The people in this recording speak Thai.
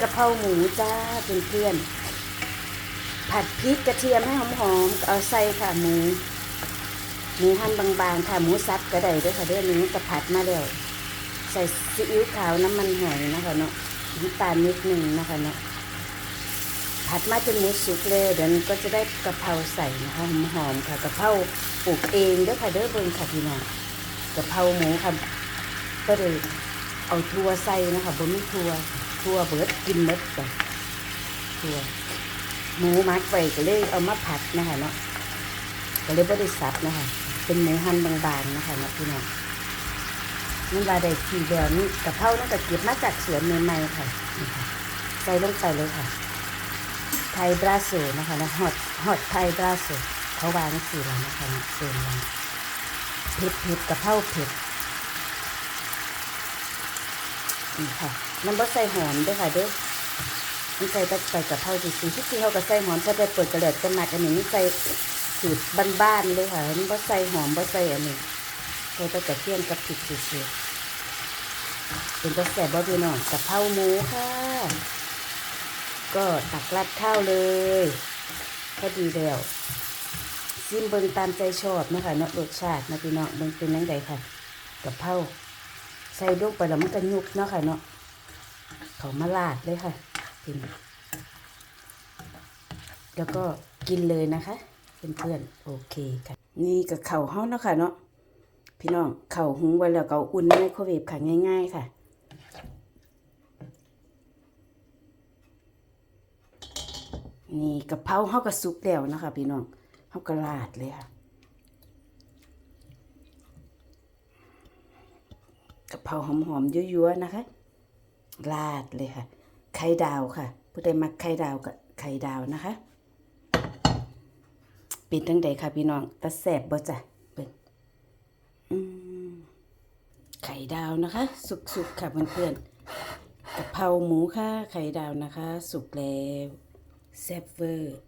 กะเพราหมูจ้าเพื่อนๆผัดพริกกระเทียมให้หอมๆเอาใส่ค่ะหมูหมูหั่นบางๆค่ะหมูสับก็ได้ด้วยค่ะเด้อนี้ก็ผัดมาแล้วใส่ซีอิ๊วขาวน้ำมันหอยนะคะเนาะน้ำตาลนิดหนึงนะคะเนาะผัดมาจนหมูสุกเลยเดี๋ยวนี้ก็จะได้กะเพราใส่นะคะหอมๆค่ะกะเพราปลูกเองด้อค่ะเด้อเบิ่งค่ะพี่น้องกะเพราหมูค่ะก็เลยเอาถั่วใส่นะคะบ่มีถั่ว ถั่วเบิดกินเบิดจ้ะถั่วหมูมักไว้ก็เลยเอามาผัดนะคะเนาะก็เลยบ่ได้สับนะคะเป็นหมูหั่นบางๆนะคะเนาะพี่น้องนี่ว่าได้ทีเดียวนี่กะเพรานั่ก็เก็บมาจากสวนใหม่ๆค่ะนี่ค่ะใส่ลงไปเลยค่ะ ไทยบราโซนะคะนะฮอตฮอตไทยบราโซเขาวางสีแล้วนะคะนะเติมลงเผ็ดเผ็ดกะเพราเผ็ดนี่ค่ะ น้ำบะใส่หอมด้วยค่ะเด้อมันใส่แต่ไปกะเพราจริงๆที่จริงเขาก็ใส่หอมใส่ไปเปิดกระเด็ดกระหมักอันนี้นี่ใส่สูตรบ้านๆเลยค่ะมันบะใส่หอมบะใส่อันนี้ใส่แต่กระเทียมกับพริกเฉยๆเป็นกระแสบบ่พี่น้องกะเพราหมูค่ะ ก็ตักราดข้าวเลยก็ดีแล้วซิมเบิงตามใจชอบนะคะเนาะรสชาตินะพี่น้องเบิงเป็นยังไงค่ะกะเพราใส่ลูกไปแล้วมันก็ยุบเนาะค่ะเนาะ เขามาลาดเลยค่ะกินแล้วก็กินเลยนะคะเพื่อนๆโอเคค่ะ นี่กับเข่าวเฮาเนาะค่ะเนาะพี่น้องเข่าหุงไว้แล้วก็อุ่นในไมโครเวฟค่ะง่าย ๆ ค่ะนี่กะเพราเฮาก็สุกแล้วนะคะ พี่น้องเฮาก็ราดเลยค่ะกะเพราหอมๆยั่วๆนะคะ ราดเลยค่ะ ไข่ดาวค่ะ ผู้ใดมักไข่ดาวกับไข่ดาวนะคะ เป็นตั้งใดค่ะพี่น้องตะแสบบ่จ้ะเป็นไข่ดาวนะคะ สุกๆค่ะเพื่อนๆกะเพราหมูค่ะ ไข่ดาวนะคะ สุกแล้วแซ่บเวอร์